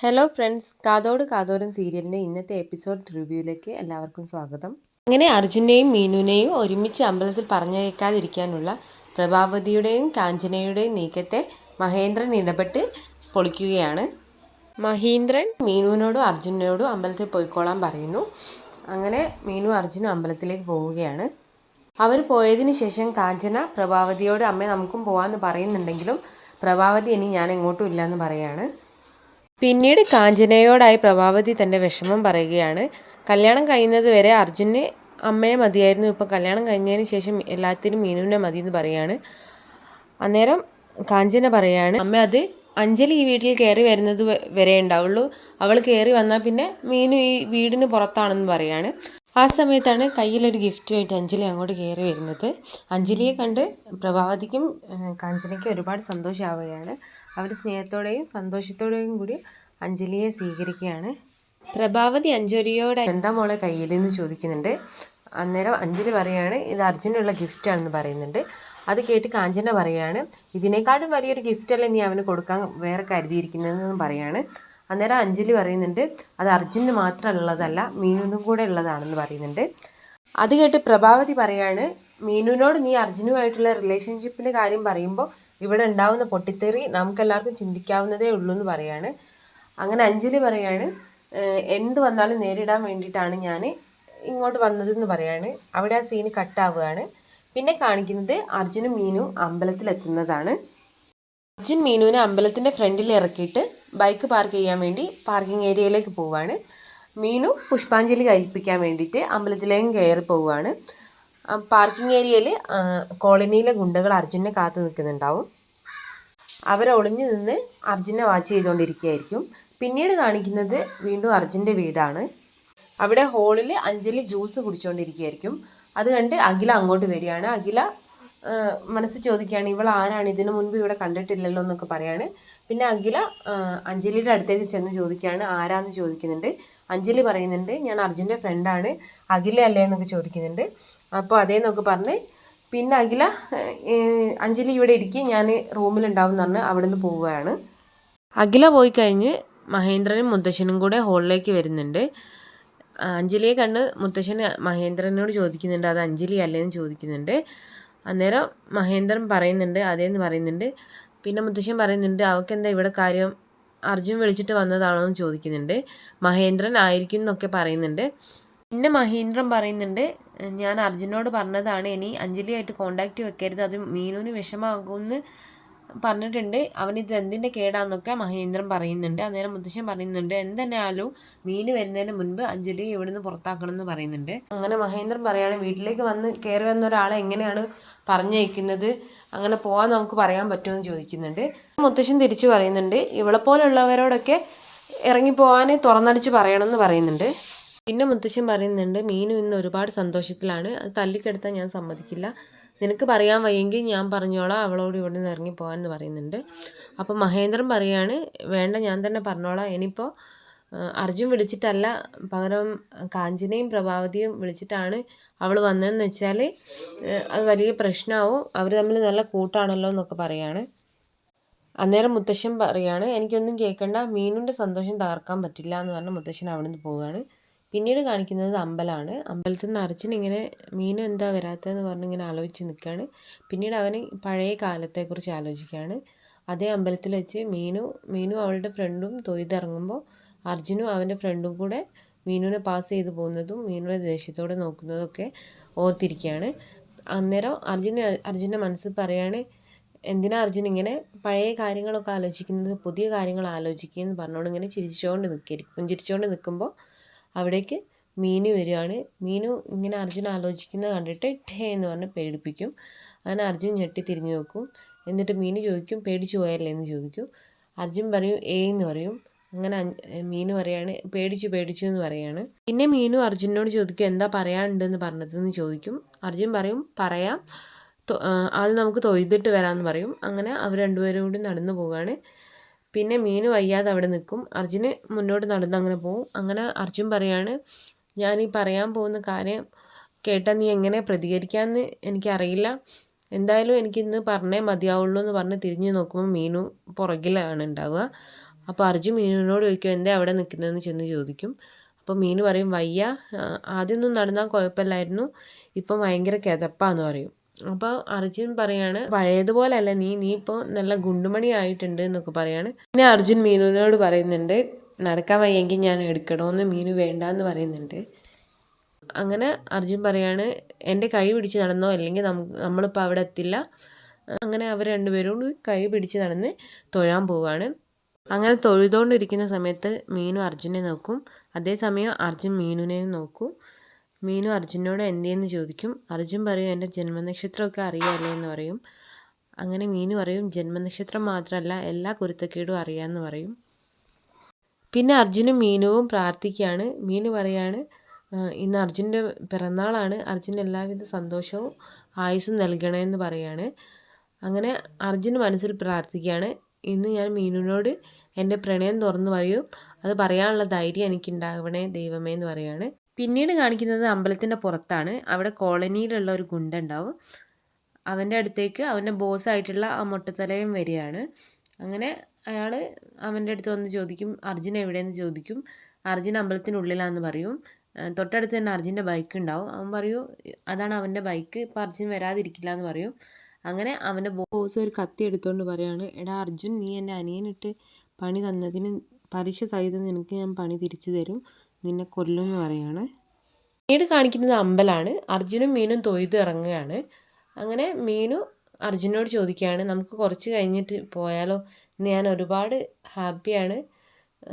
Hello friends കാതോട് കാതോരൻ സീരിയലിന്റെ ഇന്നത്തെ എപ്പിസോഡ് റിവ്യൂയിലേക്ക് എല്ലാവർക്കും സ്വാഗതം. അങ്ങനെ അർജുനെയും മീനുവിനെയും ഒരുമിച്ച് അമ്പലത്തിൽ പറഞ്ഞയക്കാതിരിക്കാനുള്ള പ്രഭാവതിയുടെയും കാഞ്ചനയുടെയും നീക്കത്തെ മഹേന്ദ്രൻ ഇടപെട്ട് പൊളിക്കുകയാണ്. മഹീന്ദ്രൻ മീനുവിനോടും അർജുനോടും അമ്പലത്തിൽ പോയിക്കോളാൻ പറയുന്നു. അങ്ങനെ മീനു അർജുനും അമ്പലത്തിലേക്ക് പോവുകയാണ്. അവർ പോയതിന് ശേഷം കാഞ്ചന പ്രഭാവതിയോട് അമ്മ നമുക്കും പോകാമെന്ന് പറയുന്നുണ്ടെങ്കിലും പ്രഭാവതി ഇനി ഞാൻ എങ്ങോട്ടും ഇല്ല എന്ന് പിന്നീട് കാഞ്ചനയോടായി പ്രഭാവതി തന്റെ വിഷമം പറയുകയാണ്. കല്യാണം കഴിയുന്നത് വരെ അർജുന് അമ്മയെ മതിയായിരുന്നു. ഇപ്പം കല്യാണം കഴിഞ്ഞതിന് ശേഷം എല്ലാത്തിനും മീനുവിനെ മതി എന്ന് പറയാണ്. അന്നേരം കാഞ്ചന പറയാണ് അമ്മ അത് അഞ്ജലി ഈ വീട്ടിൽ കയറി വരുന്നത് വരെ ഉണ്ടാവുള്ളൂ. അവൾ കയറി വന്നാൽ പിന്നെ മീനു ഈ വീടിന് പുറത്താണെന്ന് പറയാണ്. ആ സമയത്താണ് കയ്യിലൊരു ഗിഫ്റ്റുമായിട്ട് അഞ്ജലി അങ്ങോട്ട് കയറി വരുന്നത്. അഞ്ജലിയെ കണ്ട് പ്രഭാവതിക്കും കാഞ്ചനയ്ക്കും ഒരുപാട് സന്തോഷമാവുകയാണ്. അവർ സ്നേഹത്തോടെയും സന്തോഷത്തോടെയും കൂടി അഞ്ജലിയെ സ്വീകരിക്കുകയാണ്. പ്രഭാവതി അഞ്ജലിയോട് എന്താ മോളെ കയ്യിൽ നിന്ന് ചോദിക്കുന്നുണ്ട്? അന്നേരം അഞ്ജലി പറയാണ് ഇത് അർജുനുള്ള ഗിഫ്റ്റാണെന്ന് പറയുന്നുണ്ട്. അത് കേട്ട് കാഞ്ചന പറയാണ് ഇതിനേക്കാളും വലിയൊരു ഗിഫ്റ്റല്ലേ നീ അവന് കൊടുക്കാൻ വേറെ കരുതിയിരിക്കുന്നതെന്ന് പറയാണ്. അന്നേരം അഞ്ജലി പറയുന്നുണ്ട് അത് അർജുന് മാത്രമുള്ളതല്ല മീനുവിനും കൂടെ ഉള്ളതാണെന്ന് പറയുന്നുണ്ട്. അത് കേട്ട് പ്രഭാവതി പറയാണ് മീനുവിനോട് നീ അർജുനുമായിട്ടുള്ള റിലേഷൻഷിപ്പിന്റെ കാര്യം പറയുമ്പോൾ ഇവിടെ ഉണ്ടാവുന്ന പൊട്ടിത്തെറി നമുക്കെല്ലാവർക്കും ചിന്തിക്കാവുന്നതേ ഉള്ളൂ എന്ന് പറയാണ്. അങ്ങനെ അഞ്ജലി പറയാണ് എന്ത് വന്നാലും നേരിടാൻ വേണ്ടിയിട്ടാണ് ഞാൻ ഇങ്ങോട്ട് വന്നതെന്ന് പറയാണ്. അവിടെ ആ സീന് കട്ടാവുകയാണ് പിന്നെ കാണിക്കുന്നത് അർജുനും മീനും അമ്പലത്തിലെത്തുന്നതാണ്. അർജുൻ മീനുവിനെ അമ്പലത്തിന്റെ ഫ്രണ്ടിൽ ഇറക്കിയിട്ട് ബൈക്ക് പാർക്ക് ചെയ്യാൻ വേണ്ടി പാർക്കിംഗ് ഏരിയയിലേക്ക് പോവുകയാണ്. മീനു പുഷ്പാഞ്ജലി കഴിപ്പിക്കാൻ വേണ്ടിയിട്ട് അമ്പലത്തിലേക്കും കയറി പോവുകയാണ്. പാർക്കിംഗ് ഏരിയയിൽ കോളനിയിലെ ഗുണ്ടകൾ അർജുനെ കാത്തു നിൽക്കുന്നുണ്ടാവും. അവരൊളിഞ്ഞു നിന്ന് അർജുനെ വാച്ച് ചെയ്തുകൊണ്ടിരിക്കുകയായിരിക്കും പിന്നീട് കാണിക്കുന്നത് വീണ്ടും അർജുന്റെ വീടാണ്. അവിടെ ഹോളിൽ അഞ്ജലി ജ്യൂസ് കുടിച്ചുകൊണ്ടിരിക്കുകയായിരിക്കും അത് കണ്ട് അഖില അങ്ങോട്ട് വരികയാണ്. അഖില മനസ്സ് ചോദിക്കുകയാണ് ഇവൾ ആരാണ്? ഇതിനു മുൻപ് ഇവിടെ കണ്ടിട്ടില്ലല്ലോ എന്നൊക്കെ പറയാണ്. പിന്നെ അഖില അഞ്ജലിയുടെ അടുത്തേക്ക് ചെന്ന് ചോദിക്കുകയാണ് ആരാന്ന്? ചോദിക്കുന്നുണ്ട്. അഞ്ജലി പറയുന്നുണ്ട് ഞാൻ അർജുന്റെ ഫ്രണ്ടാണ്. അഖില അല്ലേ? എന്നൊക്കെ ചോദിക്കുന്നുണ്ട്. അപ്പോൾ അതേന്നൊക്കെ പറഞ്ഞ് പിന്നെ അഖില അഞ്ജലി ഇവിടെ ഇരിക്കും ഞാൻ റൂമിലുണ്ടാവും എന്ന് പറഞ്ഞ് അവിടെ നിന്ന് പോവുകയാണ്. അഖില പോയി കഴിഞ്ഞ് മഹേന്ദ്രനും മുത്തശ്ശനും കൂടെ ഹോളിലേക്ക് വരുന്നുണ്ട്. അഞ്ജലിയെ കണ്ട് മുത്തശ്ശൻ മഹേന്ദ്രനോട് ചോദിക്കുന്നുണ്ട് അത് അഞ്ജലി അല്ലേന്ന് ചോദിക്കുന്നുണ്ട്. അന്നേരം മഹേന്ദ്രൻ പറയുന്നുണ്ട് അതേന്ന് പറയുന്നുണ്ട്. പിന്നെ മുത്തശ്ശൻ പറയുന്നുണ്ട് അവൾക്ക് എന്താ ഇവിടെ കാര്യം? അർജുൻ വിളിച്ചിട്ട് വന്നതാണോ? എന്ന് ചോദിക്കുന്നുണ്ട്. മഹേന്ദ്രൻ ആയിരിക്കും എന്നൊക്കെ പറയുന്നുണ്ട്. പിന്നെ മഹേന്ദ്രൻ പറയുന്നുണ്ട് ഞാൻ അർജുനോട് പറഞ്ഞതാണ് ഇനി അഞ്ജലിയായിട്ട് കോണ്ടാക്റ്റ് വെക്കരുത് അത് മീനുവിന് വിഷമാകുമെന്ന് പറഞ്ഞിട്ടുണ്ട്. അവനിത് എന്തിന്റെ കേടാന്നൊക്കെ മഹേന്ദ്രൻ പറയുന്നുണ്ട്. അന്നേരം മുത്തശ്ശൻ പറയുന്നുണ്ട് എന്തെന്നാലും മീൻ വരുന്നതിന് മുൻപ് അഞ്ജലിയെ ഇവിടുന്ന് പുറത്താക്കണം എന്ന് പറയുന്നുണ്ട്. അങ്ങനെ മഹേന്ദ്രൻ പറയാണ് വീട്ടിലേക്ക് വന്ന് കയറി വന്ന ഒരാളെ എങ്ങനെയാണ് പറഞ്ഞയക്കുന്നത്? അങ്ങനെ പോകാൻ നമുക്ക് പറയാൻ പറ്റുമെന്ന് ചോദിക്കുന്നുണ്ട്. മുത്തശ്ശൻ തിരിച്ചു പറയുന്നുണ്ട് ഇവളെ പോലുള്ളവരോടൊക്കെ പോവാനെ തുറന്നടിച്ച് പറയണമെന്ന് പറയുന്നുണ്ട്. പിന്നെ മുത്തശ്ശൻ പറയുന്നുണ്ട് മീനു ഇന്ന് ഒരുപാട് സന്തോഷത്തിലാണ്. അത് തല്ലിക്കെടുത്താൻ ഞാൻ സമ്മതിക്കില്ല. നിനക്ക് പറയാൻ വയ്യെങ്കിൽ ഞാൻ പറഞ്ഞോളാം അവളോട് ഇവിടെ നിന്ന് ഇറങ്ങിപ്പോകാൻ എന്ന് പറയുന്നുണ്ട്. അപ്പോൾ മഹേന്ദ്രൻ പറയാണ് വേണ്ട ഞാൻ തന്നെ പറഞ്ഞോളാം. ഇനിയിപ്പോൾ അർജുൻ വിളിച്ചിട്ടല്ല പകരം കാഞ്ചനയും പ്രഭാവതിയും വിളിച്ചിട്ടാണ് അവൾ വന്നതെന്ന് വെച്ചാൽ അത് വലിയ പ്രശ്നമാവും. അവർ തമ്മിൽ നല്ല കൂട്ടാണല്ലോ എന്നൊക്കെ പറയാണ്. അന്നേരം മുത്തശ്ശൻ പറയാണ് എനിക്കൊന്നും കേൾക്കണ്ട മീനുന്റെ സന്തോഷം തകർക്കാൻ പറ്റില്ല എന്ന് പറഞ്ഞ് മുത്തശ്ശൻ അവിടെ നിന്ന് പോവുകയാണ് പിന്നീട് കാണിക്കുന്നത് അമ്പലമാണ് അമ്പലത്തിൽ നിന്ന് അർജുൻ ഇങ്ങനെ മീനു എന്താ വരാത്തതെന്ന് പറഞ്ഞ് ഇങ്ങനെ ആലോചിച്ച് നിൽക്കുകയാണ്. പിന്നീട് അവന് പഴയ കാലത്തെക്കുറിച്ച് ആലോചിക്കുകയാണ്. അതേ അമ്പലത്തിൽ വെച്ച് മീനു മീനു അവളുടെ ഫ്രണ്ടും തൊയ്തിറങ്ങുമ്പോൾ അർജുനും അവന്റെ ഫ്രണ്ടും കൂടെ മീനുവിനെ പാസ് ചെയ്ത് പോകുന്നതും മീനുവിനെ ദേഷ്യത്തോടെ നോക്കുന്നതൊക്കെ ഓർത്തിരിക്കുകയാണ്. അന്നേരം അർജുന അർജുന്റെ മനസ്സിൽ പറയാണ് എന്തിനാ അർജുൻ ഇങ്ങനെ പഴയ കാര്യങ്ങളൊക്കെ ആലോചിക്കുന്നത്? പുതിയ കാര്യങ്ങൾ ആലോചിക്കുക എന്ന് പറഞ്ഞുകൊണ്ട് ഇങ്ങനെ ചിരിച്ചുകൊണ്ട് നിൽക്കരി പുഞ്ചിരിച്ചുകൊണ്ട് നിൽക്കുമ്പോൾ അവിടേക്ക് മീനു വരികയാണ്. മീനു ഇങ്ങനെ അർജുൻ ആലോചിക്കുന്നത് കണ്ടിട്ട് ടേ എന്ന് പറഞ്ഞ് പേടിപ്പിക്കും. അങ്ങനെ അർജുൻ ഞെട്ടി തിരിഞ്ഞു നോക്കും. എന്നിട്ട് മീനു ചോദിക്കും പേടിച്ചു പോയല്ലേ? എന്ന് ചോദിക്കും. അർജുൻ പറയും ഏ എന്ന് പറയും. അങ്ങനെ മീനു പറയാണ് പേടിച്ചു പേടിച്ചു എന്ന് പറയാണ്. പിന്നെ മീനു അർജുനോട് ചോദിക്കും എന്താ പറയാനുണ്ടെന്ന് പറഞ്ഞതെന്ന് ചോദിക്കും. അർജുൻ പറയും പറയാം. അത് നമുക്ക് തൊയ്തിട്ട് വരാമെന്ന് പറയും. അങ്ങനെ അവർ രണ്ടുപേരും കൂടി നടന്നു പോവുകയാണ്. പിന്നെ മീന് വയ്യാതെ അവിടെ നിൽക്കും അർജുന് മുന്നോട്ട് നടന്ന് അങ്ങനെ പോവും. അങ്ങനെ അർജുൻ പറയാണ് ഞാൻ ഈ പറയാൻ പോകുന്ന കാര്യം കേട്ടാൽ നീ എങ്ങനെ പ്രതികരിക്കാമെന്ന് എനിക്കറിയില്ല. എന്തായാലും എനിക്കിന്ന് പറഞ്ഞേ മതിയാവുള്ളൂ എന്ന് പറഞ്ഞ് തിരിഞ്ഞു നോക്കുമ്പോൾ മീനു പുറകിലാണ് ഉണ്ടാവുക. അപ്പോൾ അർജുൻ മീനുവിനോട് ചോദിക്കും എന്താ അവിടെ നിൽക്കുന്നതെന്ന് ചെന്ന് ചോദിക്കും. അപ്പോൾ മീനു പറയും വയ്യ. ആദ്യമൊന്നും നടന്നാൽ കുഴപ്പമില്ലായിരുന്നു. ഇപ്പം ഭയങ്കര കിതപ്പാന്ന് പറയും. അപ്പോൾ അർജുൻ പറയാണ് പഴയതുപോലല്ല നീ നീ ഇപ്പോൾ നല്ല ഗുണ്ടുമണി ആയിട്ടുണ്ട് എന്നൊക്കെ പറയാണ്. പിന്നെ അർജുൻ മീനുവിനോട് പറയുന്നുണ്ട് നടക്കാൻ വയ്യെങ്കിൽ ഞാൻ എടുക്കണമെന്ന് മീനു വേണ്ട എന്ന് പറയുന്നുണ്ട്. അങ്ങനെ അർജുൻ പറയാണ് എന്റെ കൈ പിടിച്ച് നടന്നോ അല്ലെങ്കിൽ നമ്മളിപ്പോൾ അവിടെ എത്തില്ല. അങ്ങനെ അവർ രണ്ടുപേരും കൈ പിടിച്ച് നടന്ന് തൊഴാൻ പോവാണ്. അങ്ങനെ തൊഴുതുകൊണ്ടിരിക്കുന്ന സമയത്ത് മീനു അർജുനെ നോക്കും. അതേസമയം അർജുൻ മീനുവിനെയും നോക്കും. മീനു അർജുനോട് എന്തേന്ന് ചോദിക്കും? അർജുൻ പറയും എന്റെ ജന്മനക്ഷത്രമൊക്കെ അറിയാമല്ലേ എന്ന് പറയും. അങ്ങനെ മീനു പറയും ജന്മനക്ഷത്രം മാത്രമല്ല എല്ലാ കുരുത്തക്കേടും അറിയാമെന്ന് പറയും. പിന്നെ അർജുനും മീനുവും പ്രാർത്ഥിക്കുകയാണ്. മീനു പറയാണ് "ആ, ഇന്ന് അർജുന്റെ പിറന്നാളാണ്. അർജുൻ എല്ലാവിധ സന്തോഷവും ആയുസ്സും നൽകണമെന്ന് പറയാണ്. അങ്ങനെ അർജുൻ മനസ്സിൽ പ്രാർത്ഥിക്കുകയാണ്. ഇന്ന് ഞാൻ മീനുവിനോട് എന്റെ പ്രണയം തുറന്നു പറയും. അത് പറയാനുള്ള ധൈര്യം എനിക്കുണ്ടാവണേ ദൈവമേ എന്ന് പറയാണ്. പിന്നീട് കാണിക്കുന്നത് അമ്പലത്തിന്റെ പുറത്താണ്. അവിടെ കോളനിയിലുള്ള ഒരു ഗുണ്ടുണ്ടാവും അവന്റെ അടുത്തേക്ക് അവന്റെ ബോസായിട്ടുള്ള ആ മൊട്ടത്തലയും വരികയാണ്. അങ്ങനെ അയാൾ അവന്റെ അടുത്ത് വന്ന് ചോദിക്കും അർജുൻ എവിടെയെന്ന് ചോദിക്കും? അർജുൻ അമ്പലത്തിനുള്ളിലാണെന്ന് പറയും. തൊട്ടടുത്ത് തന്നെ അർജുന്റെ ബൈക്ക് ഉണ്ടാവും. അവൻ പറയൂ അതാണ് അവന്റെ ബൈക്ക് ഇപ്പോൾ അർജുൻ വരാതിരിക്കില്ല എന്ന് പറയും. അങ്ങനെ അവന്റെ ബോസ് ഒരു കത്തി എടുത്തുകൊണ്ട് പറയുകയാണ് എടാ അർജുൻ നീ എന്റെ അനിയനിട്ട് പണി തന്നതിന് പലിശ സഹിതം നിനക്ക് ഞാൻ പണി തിരിച്ചു തരും. നിന്നെ കൊല്ലും എന്ന് പറയാണ്. പിന്നീട് കാണിക്കുന്നത് അമ്പലമാണ് അർജുനും മീനും തൊയ്ത് ഇറങ്ങുകയാണ്. അങ്ങനെ മീനു അർജുനോട് ചോദിക്കുകയാണ് നമുക്ക് കുറച്ച് കഴിഞ്ഞിട്ട് പോയാലോ? ഇന്ന് ഞാൻ ഒരുപാട് ഹാപ്പിയാണ്.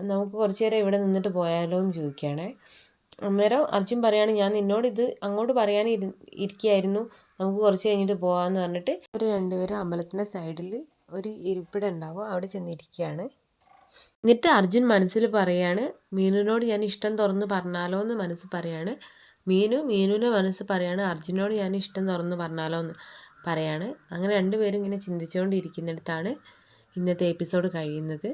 നമുക്ക് കുറച്ച് നേരം ഇവിടെ നിന്നിട്ട് പോയാലോ? എന്ന് ചോദിക്കുകയാണേ. അന്നേരം അർജുൻ പറയാണ് ഞാൻ നിന്നോട് ഇത് അങ്ങോട്ട് പറയാൻ ഇരി ഇരിക്കുകയായിരുന്നു. നമുക്ക് കുറച്ച് കഴിഞ്ഞിട്ട് പോകാമെന്ന് പറഞ്ഞിട്ട്. ഇവർ രണ്ടുപേരും അമ്പലത്തിന്റെ സൈഡിൽ ഒരു ഇരിപ്പിടം ഉണ്ടാവും. അവിടെ ചെന്നിരിക്കുകയാണ്. എന്നിട്ട് അർജുൻ മനസ്സിൽ പറയാണ് മീനുവിനോട് ഞാൻ ഇഷ്ടം തുറന്ന് പറഞ്ഞാലോ എന്ന് മനസ്സ് പറയാണ്. മീനു മീനുവിന്റെ മനസ്സ് പറയാണ് അർജുനോട് ഞാൻ ഇഷ്ടം തുറന്ന് പറഞ്ഞാലോ എന്ന് പറയാണ്. അങ്ങനെ രണ്ടുപേരും ഇങ്ങനെ ചിന്തിച്ചുകൊണ്ടിരിക്കുന്നിടത്താണ് ഇന്നത്തെ എപ്പിസോഡ് കഴിയുന്നത്.